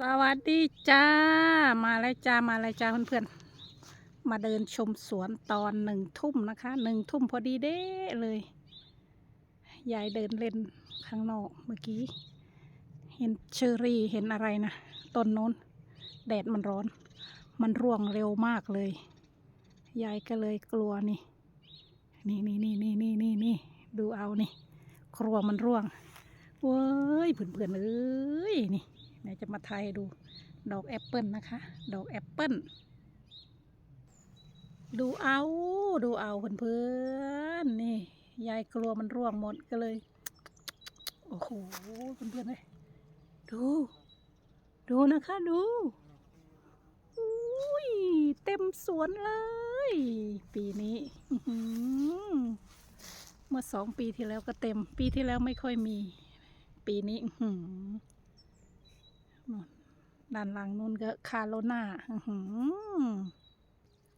สวัสดีจ้า มาแล้วจ้า มาแล้วจ้าเพื่อนๆ มาเดินชมสวนตอนหนึ่งทุ่มนะคะ หนึ่งทุ่มพอดีเด้เลย ยายเดินเล่นข้างนอกเมื่อกี้ เห็นเชอรี่ เห็นอะไรนะ ต้นโน้น แดดมันร้อน มันร่วงเร็วมากเลย ยายก็เลยกลัวนี่ นี่นี่นี่นี่นี่นี่นี่ ดูเอานี่ ครัวมันร่วง เว้ยเพื่อนๆเอ้ยนี่ เดี๋ยวจะมาทายให้ดูดอกแอปเปิลนะคะ ดอกแอปเปิลดูเอาดูเอาเพื่อนๆนี่ ยายกลัวมันร่วงหมดก็เลย โอ้โหเพื่อนๆเลยดู ดูนะคะดูอุ้ยเต็มสวนเลย ปีนี้เมื่อสองปีที่แล้วก็เต็ม ปีที่แล้วไม่ค่อยมี ปีนี้ ด้านหลังนู่นก็คาโลนาหือ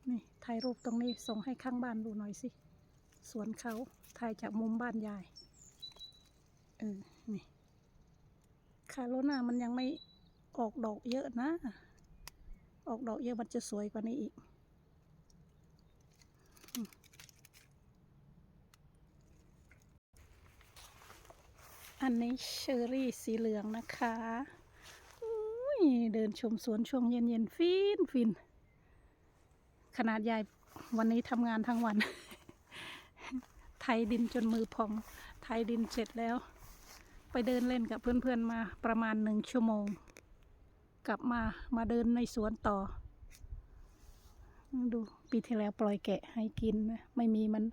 นี่ถ่ายรูปตรงนี้ส่งให้ข้างบ้านดูหน่อยสิสวนเขาถ่ายจากมุมบ้านยาย เออ นี่ คาโลนามันยังไม่ออกดอกเยอะนะ ออกดอกเยอะมันจะสวยกว่านี้อีก อันนี้เชอรี่สีเหลืองนะคะ เดินชมสวนช่วงเย็นเย็นๆฟินฟิน ขนาดยายวันนี้ทำงานทั้งวันไถดินจนมือพองไถดินเสร็จแล้ว ไปเดินเล่นกับเพื่อนๆมาประมาณหนึ่งชั่วโมง กลับมามาเดินในสวนต่อ ดูปีที่แล้วปล่อยแกะให้กินนะไม่มีมัน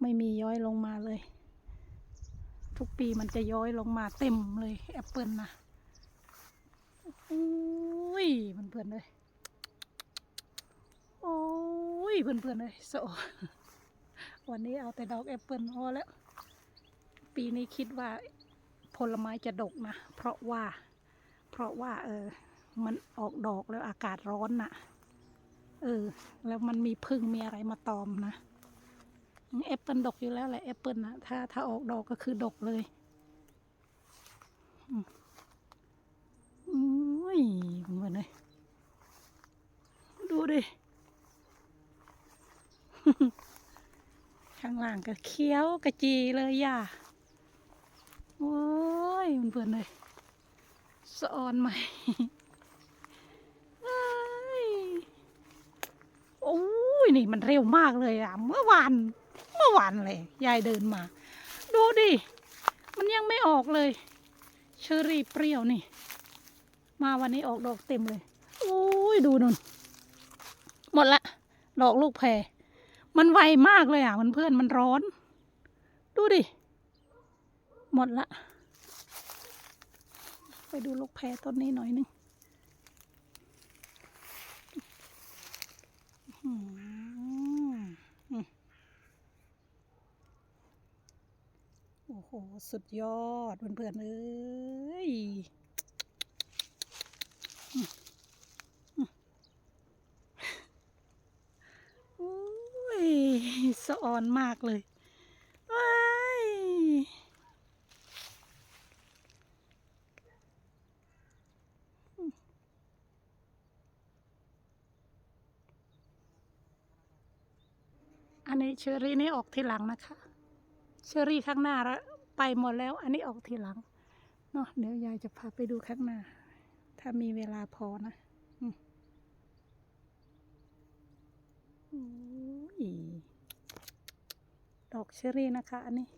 ไม่มีย้อยลงมาเลย ทุกปีมันจะย้อยลงมาเต็มเลยแอปเปิลนะ อุ้ยเพื่อนๆเลยโอ้ยเพื่อนๆเลยโซวันนี้เอาแต่ดอกแอปเปิลพอแล้ว ปีนี้คิดว่าผลไม้จะดกนะ เพราะว่า เพราะว่า เออ มันออกดอกแล้วอากาศร้อนน่ะ เออ แล้วมันมีพึ่งมีอะไรมาตอมนะแอปเปิลดกอยู่แล้วแหละแอปเปิลนะถ้าถ้าออกดอกก็คือดกเลยอุ้ ยเหมือนเลยดูดิข้างล่างก็เขี้ยวกระจีเลยย่าโอ้ยเพื่อนเลยสอนใหม่เอ้ยโอ้ยนี่มันเร็วมากเลยอะ เมื่อวานเมื่อวานเลย ยายเดินมา ดูดิ มันยังไม่ออกเลย เชอรี่เปรี้ยวนี่ มาวันนี้ออกดอกเต็มเลยโอ้ยดูนุ่น หมดละ ดอกลูกแพรมันไวมากเลยอะมันเพื่อนมันร้อน ดูดิ หมดละ ไปดูลูกแพรต้นนี้หน่อยหนึงโอ้โห สุดยอดเพื่อนๆเอ้ย โอ้ยสะ อ่อนมากเลยว้ายอันนี้เชอรี่นี่ออกทีหลังนะคะ เชอรี่ข้างหน้าแล้วไปหมดแล้ว อันนี้ออกทีหลังเนาะเดี๋ยวยายจะพาไปดูข้างหน้า ถ้ามีเวลาพอนะอืมอ้ย ดอกเชอรี่นะคะ อันนี้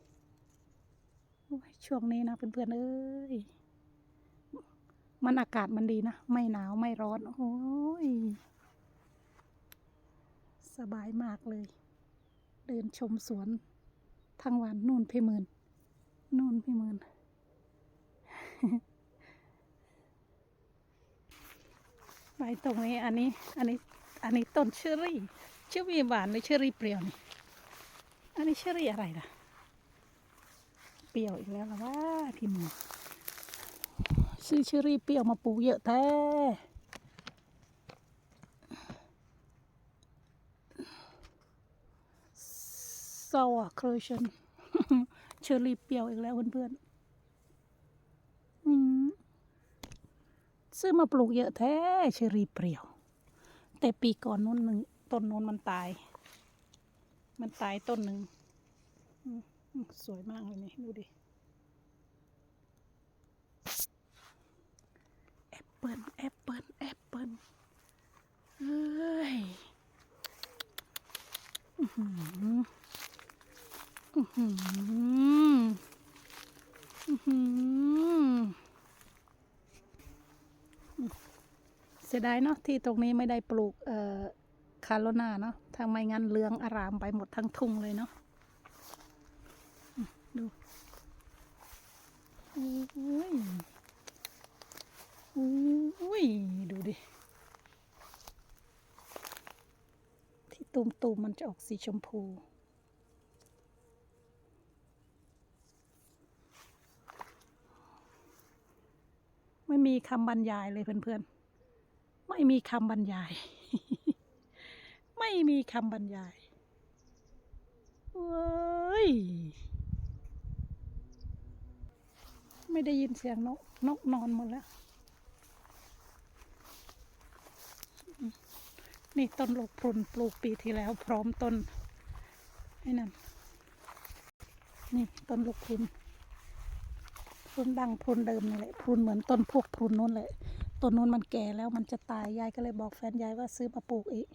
ช่วงนี้นะเพื่อนๆเอ้ยมันอากาศมันดีนะ ไม่หนาวไม่ร้อน โอ้ย สบายมากเลย เดินชมสวนทั้งวันนู่นพี่หมื่นนู่นพี่หมื่นไปตรงนี้อันนี้ อันนี้ อันนี้ต้นเชอรี่เชอรี่หวานหรือเชอรี่เปรี้ยวนี่ อันนี้เชอรี่อะไรล่ะ เปรี้ยวอีกแล้วล่ะว่าพี่หมูซื้อเชอรี่เปรี้ยวมาปลูกเยอะแท้ซาวครชันเชอรี่เปรี้ยวอีกแล้วเพื่อนๆซื้อมาปลูกเยอะแท้เชอรี่เปรี้ยว แต่ปีก่อนนู้นหนึ่งต้นนู้นมันตาย มันตายต้นหนึ่งสวยมากเลยนี่ดูดิแอปเปิลแอปเปิลแอปเปิลเอ้ยอือหืออือหืออือหือเสียดายเนาะที่ตรงนี้ไม่ได้ปลูกเอ่อ คาโรนาเนาะถ้าไม่งั้นเหลืองอารามไปหมดทั้งทุ่งเลยเนาะดูโอ้ยโอ้ยดูดิ ที่ตุ่มๆมันจะออกสีชมพูไม่มีคำบรรยายเลยเพื่อนๆ ไม่มีคำบรรยาย ไม่มีคำบรรยายเว้ย ไม่ได้ยินเสียงนก นกนอนหมดแล้ว นี่ต้นลูกพรุนปลูกปีที่แล้ว พร้อมต้นไอ้นั่น นี่ต้นลูกพรุนพรุนดังพรุนเดิมนี่แหละพรุนเหมือนต้นพวกพรุนนู้นแหละต้นนู้นมันแก่แล้วมันจะตาย ยายก็เลยบอกแฟนยายว่าซื้อมาปลูกอีก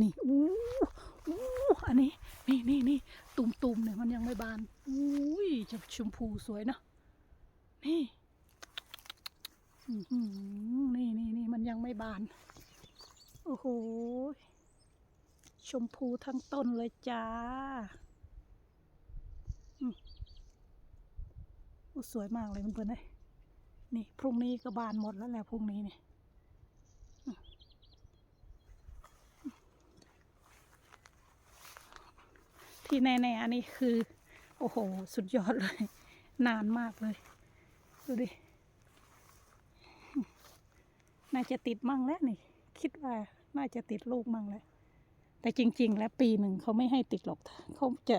นี่อู้อู้อันนี้ นี่นี่นี่ตุ่มตุ่มเนี่ยมันยังไม่บานอุ้ยจะชมพูสวยเนอะนี่นี่นี่นี่มันยังไม่บาน โอ้โห ชมพูทั้งต้นเลยจ้าอืมโอ้สวยมากเลยเพื่อนๆเลยนี่ พรุ่งนี้ก็บานหมดแล้วแหละพรุ่งนี้เนี่ย ที่แน่ๆอันนี้คือ โอ้โห สุดยอดเลย นานมากเลย ดูดิ น่าจะติดมั่งแล้วนี่ คิดว่าน่าจะติดลูกมั่งแล้ว แต่จริง ๆ แล้วปีหนึ่งเขาไม่ให้ติดหรอกเขาจะ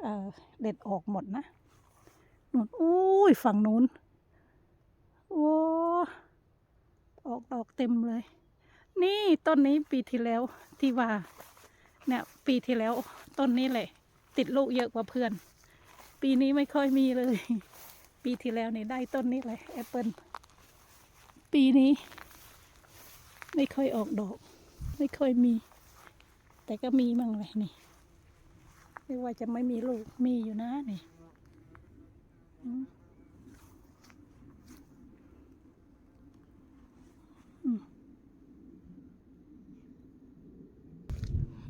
เเด็ดออกหมดนะนู่นอุ้ยฝั่งนู้น โอ้ออกดอกเต็มเลย นี่ต้นนี้ปีที่แล้วที่ว่า เนี่ยปีที่แล้วต้นนี้แหละ ติดลูกเยอะกว่าเพื่อน ปีนี้ไม่ค่อยมีเลย ปีที่แล้วนี่ได้ต้นนี้เลยแอปเปิลปีนี้ ไม่ค่อยออกดอก ไม่ค่อยมี แต่ก็มีมั่งเลยนี่ไม่ว่าจะไม่มีลูกมีอยู่นะนี่อืมอืม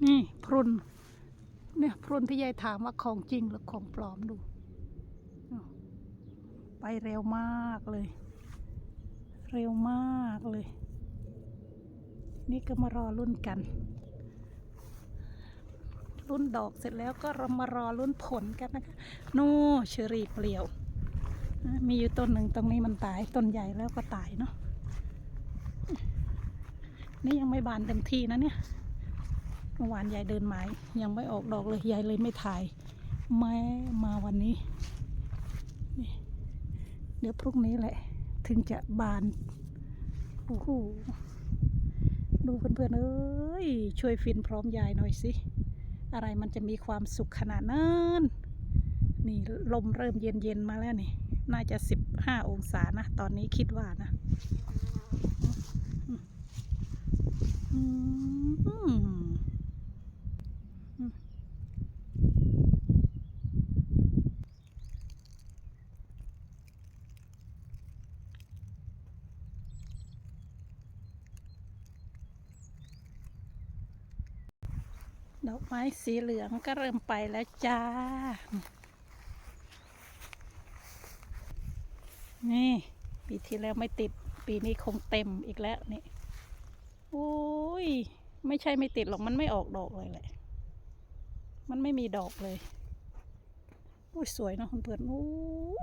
นี่พรุนเนี่ยพรุนที่ยายถามว่าของจริงหรือของปลอมดู ไปเร็วมากเลย เร็วมากเลย นี่ก็มารอรุ่นกันรุ่นดอกเสร็จแล้วก็เรามารอรุ่นผลกันนะคะโน่เชอรี่เปลี่ยว มีอยู่ต้นหนึ่งตรงนี้มันตายต้นใหญ่แล้วก็ตายเนาะนี่ยังไม่บานเต็มที่นะเนี่ย เมื่อวานยายเดินไม้ยังไม่ออกดอกเลยยายเลยไม่ถ่ายแม้มาวันนี้นี่เดี๋ยวพรุ่งนี้แหละ ถึงจะบานโอ้โหดูเพื่อนๆเอ้ยช่วยฟินพร้อมยายหน่อยสิ อะไรมันจะมีความสุขขนาดนั้นนี่ลมเริ่มเย็นๆมาแล้วนี่ น่าจะสิบห้าองศานะ ตอนนี้คิดว่านะอืมอืมอืมด อกไม้สีเหลืองก็เริ่มไปแล้วจ้า นี่ ปีที่แล้วไม่ติด ปีนี้คงเต็มอีกแล้วนี่โอ้ย ไม่ใช่ไม่ติดหรอก มันไม่ออกดอกเลยแหละ มันไม่มีดอกเลยโอ้ยสวยเนอะเพื่อนโอ้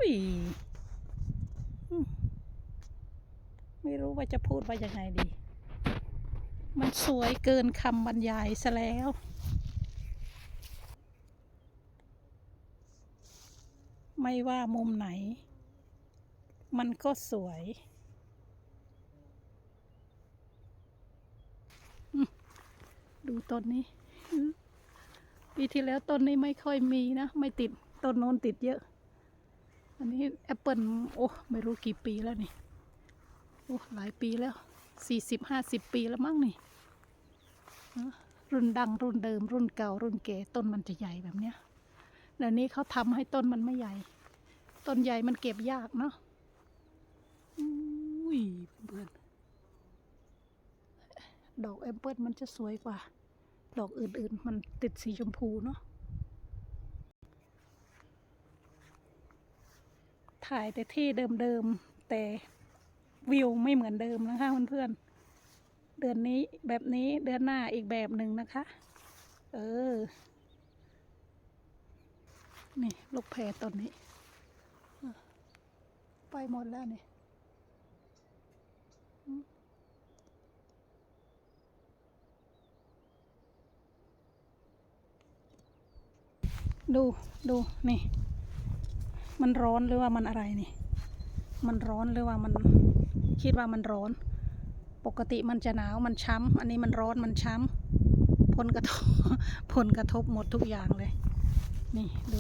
ยไม่รู้ว่าจะพูดว่ายังไงดี มันสวยเกินคำบรรยายซะแล้ว ไม่ว่ามุมไหน มันก็สวย ดูต้นนี้ ปีที่แล้วต้นนี้ไม่ค่อยมีนะ ไม่ติด ต้นโน้นติดเยอะ อันนี้แอปเปิลโอ้ ไม่รู้กี่ปีแล้วนี่ โอ้ หลายปีแล้วสี่สิบห้าสิบปีแล้วมั้งนี่รุ่นดังรุ่นเดิมรุ่นเก่ารุ่นเก๋ต้นมันจะใหญ่แบบเนี้ย เดี๋ยวนี้เขาทำให้ต้นมันไม่ใหญ่ ต้นใหญ่มันเก็บยากเนาะอุ้ยเพื่อนๆดอกแอปเปิลมันจะสวยกว่า ดอกอื่นๆ มันติดสีชมพูเนาะถ่ายแต่ที่เดิมๆ แต่วิวไม่เหมือนเดิมนะคะเพื่อนๆเดือนนี้แบบนี้เดือนหน้าอีกแบบหนึ่งนะคะ เออ นี่ลูกแพรต้นนี้ ไปหมดแล้วนี่ดูดูนี่ มันร้อนหรือว่ามันอะไรนี่ มันร้อนหรือว่ามันคิดว่ามันร้อน ปกติมันจะหนาวมันช้ำอันนี้มันร้อนมันช้ำผลกระทบผลกระทบหมดทุกอย่างเลย นี่ดู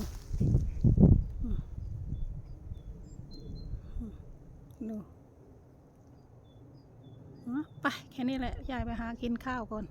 ดูอะไปแค่นี้แหละ ยายไปหากินข้าวก่อน